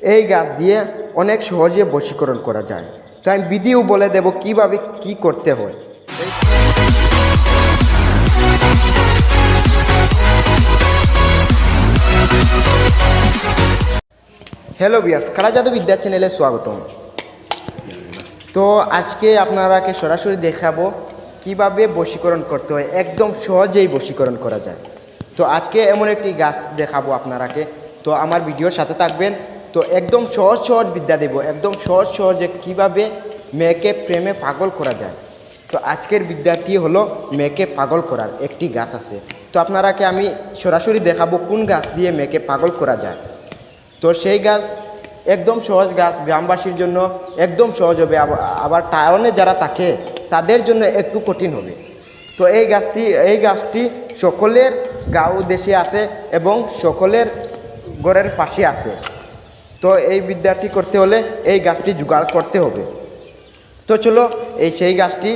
এই গাছ দিয়ে অনেক সহজে বশীকরণ করা যায়। তো আমি বিধিও বলে দেব কীভাবে কি করতে হয়। হ্যালো বিয়ার্স কারা জাদু বিদ্যা চ্যানেলে স্বাগতম। তো আজকে আপনারাকে সরাসরি দেখাবো কীভাবে বশীকরণ করতে হয়, একদম সহজেই বশীকরণ করা যায়। তো আজকে এমন একটি গাছ দেখাবো আপনারাকে। তো আমার ভিডিওর সাথে থাকবেন তো একদম সহজ সহজ বিদ্যা দেব, একদম সহজ সহজে কীভাবে মেয়েকে প্রেমে পাগল করা যায়। তো আজকের বিদ্যাটি হলো মেয়েকে পাগল করার, একটি গাছ আছে। তো আপনারাকে আমি সরাসরি দেখাবো কোন গাছ দিয়ে মেয়েকে পাগল করা যায়। তো সেই গাছ একদম সহজ গাছ, গ্রামবাসীর জন্য একদম সহজ হবে। আব- আবার টাউনে যারা থাকে, তাদের জন্য একটু কঠিন হবে। তো এই গাছটি এই গাছটি সকলের গাঁও দেশে আছে এবং সকলের ঘরের পাশে আছে। তো এই বিদ্যাটি করতে হলে এই গাছটি জোগাড় করতে হবে। তো চলো, এই সেই গাছটি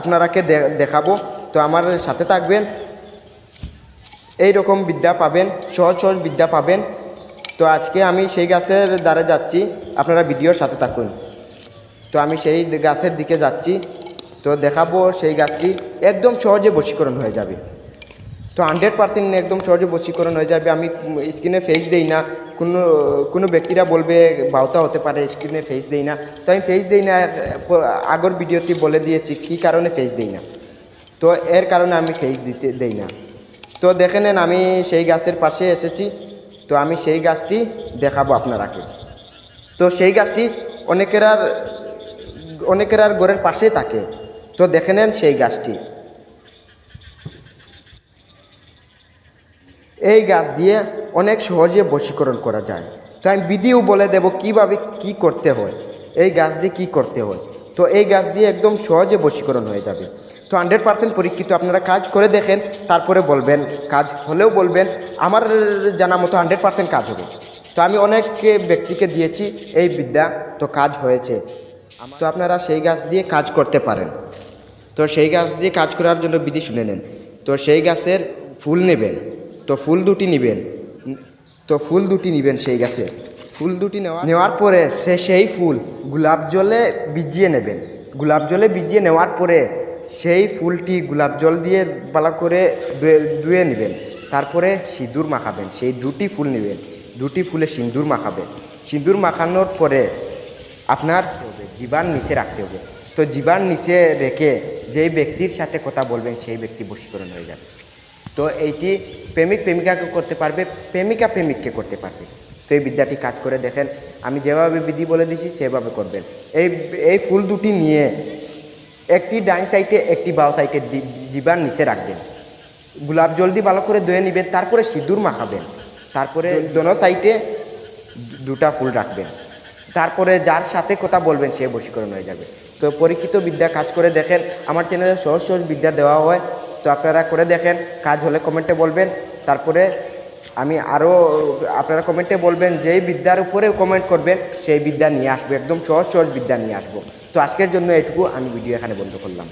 আপনারাকে দেখাবো। তো আমার সাথে থাকবেন। এই রকম বিদ্যা পাবেন, সহজ সহজ বিদ্যা পাবেন। তো আজকে আমি সেই গাছের দ্বারা যাচ্ছি, আপনারা ভিডিওর সাথে থাকুন। তো আমি সেই গাছের দিকে যাচ্ছি। তো দেখাবো সেই গাছটি একদম সহজে বশীকরণ হয়ে যাবে। তো হান্ড্রেড পার্সেন্ট একদম সহজে বশীকরণ হয়ে যাবে। আমি স্ক্রিনে ফেস দেই না। কোনো কোনো ব্যক্তিরা বলবে, বাউতা হতে পারে, স্ক্রিনে ফেস দেই না। তো আমি ফেস দেই না আগর ভিডিওতে বলে দিয়েছি, কী কারণে ফেস দেই না? তো এর কারণে আমি ফেস দিতে দেই না। তো দেখে নেন আমি সেই গাছের পাশে এসেছি। তো আমি সেই গাছটি দেখাবো আপনারাকে। তো সেই গাছটি অনেকের আর অনেকের আর ঘরের পাশে থাকে। তো দেখে নেন সেই গাছটি। এই গাছ দিয়ে অনেক সহজে বশীকরণ করা যায়। তো আমি বিধিও বলে দেব কীভাবে কি করতে হয়, এই গাছ দিয়ে কি করতে হয়। তো এই গাছ দিয়ে একদম সহজে বশীকরণ হয়ে যাবে। তো হান্ড্রেড পার্সেন্ট পরীক্ষিত, আপনারা কাজ করে দেখেন, তারপরে বলবেন, কাজ হলেও বলবেন, আমার জানা মতো হান্ড্রেড পার্সেন্ট কাজ হবে। তো আমি অনেক ব্যক্তিকে দিয়েছি, এই বিদ্যা, তো কাজ হয়েছে। তো আপনারা সেই গাছ দিয়ে কাজ করতে পারেন। তো সেই গাছ দিয়ে কাজ করার জন্য বিধি শুনে নেন। তো সেই গাছের ফুল নেবেন, তো ফুল দুটি নেবেন। তো ফুল দুটি নেবেন সেই গাছে। ফুল দুটি নেওয়া নেওয়ার পরে সে সেই ফুল গোলাপ জলে ভিজিয়ে নেবেন। গোলাপ জলে ভিজিয়ে নেওয়ার পরে সেই ফুলটি গোলাপ জল দিয়ে ভালো করে ধুয়ে নেবেন। তারপরে সিঁদুর মাখাবেন। সেই দুটি ফুল নেবেন। দুটি ফুলে সিঁদুর মাখাবেন। সিঁদুর মাখানোর পরে আপনার জীবান নিচে রাখতে হবে। তো জীবান নিচে রেখে যেই ব্যক্তির সাথে কথা বলবেন সেই ব্যক্তি বশীকরণ হয়ে যাবে। তো এইটি প্রেমিক প্রেমিকাকে করতে পারবে, প্রেমিকা প্রেমিককে করতে পারবে। তো এই বিদ্যাটি কাজ করে দেখেন, আমি যেভাবে বিধি বলে দিছি সেভাবে করবেন। এই এই ফুল দুটি নিয়ে একটি ডাইন সাইডে, একটি বাও সাইডে দি- নিচে রাখবেন। গোলাপ জলদি ভালো করে ধুয়ে নেবেন, তারপরে সিঁদুর মাখাবেন। তারপরে দোনো সাইডে দুটা ফুল রাখবেন। তারপরে যার সাথে কথা বলবেন, সে বশীকরণ হয়ে যাবে। তো পরীক্ষিত বিদ্যা কাজ করে দেখেন, আমার চ্যানেলে সহজ সহজ বিদ্যা দেওয়া হয়। তো আপনারা করে দেখেন, কাজ হলে কমেন্টে বলবেন। তারপরে আমি আরও আপনারা কমেন্টে বলবেন যেই বিদ্যার উপরে কমেন্ট করবেন, সেই বিদ্যা নিয়ে আসব, একদম সহজ সহজ বিদ্যা নিয়ে আসব। তো আজকের জন্য এটুকু আমি ভিডিও এখানে বন্ধ করলাম।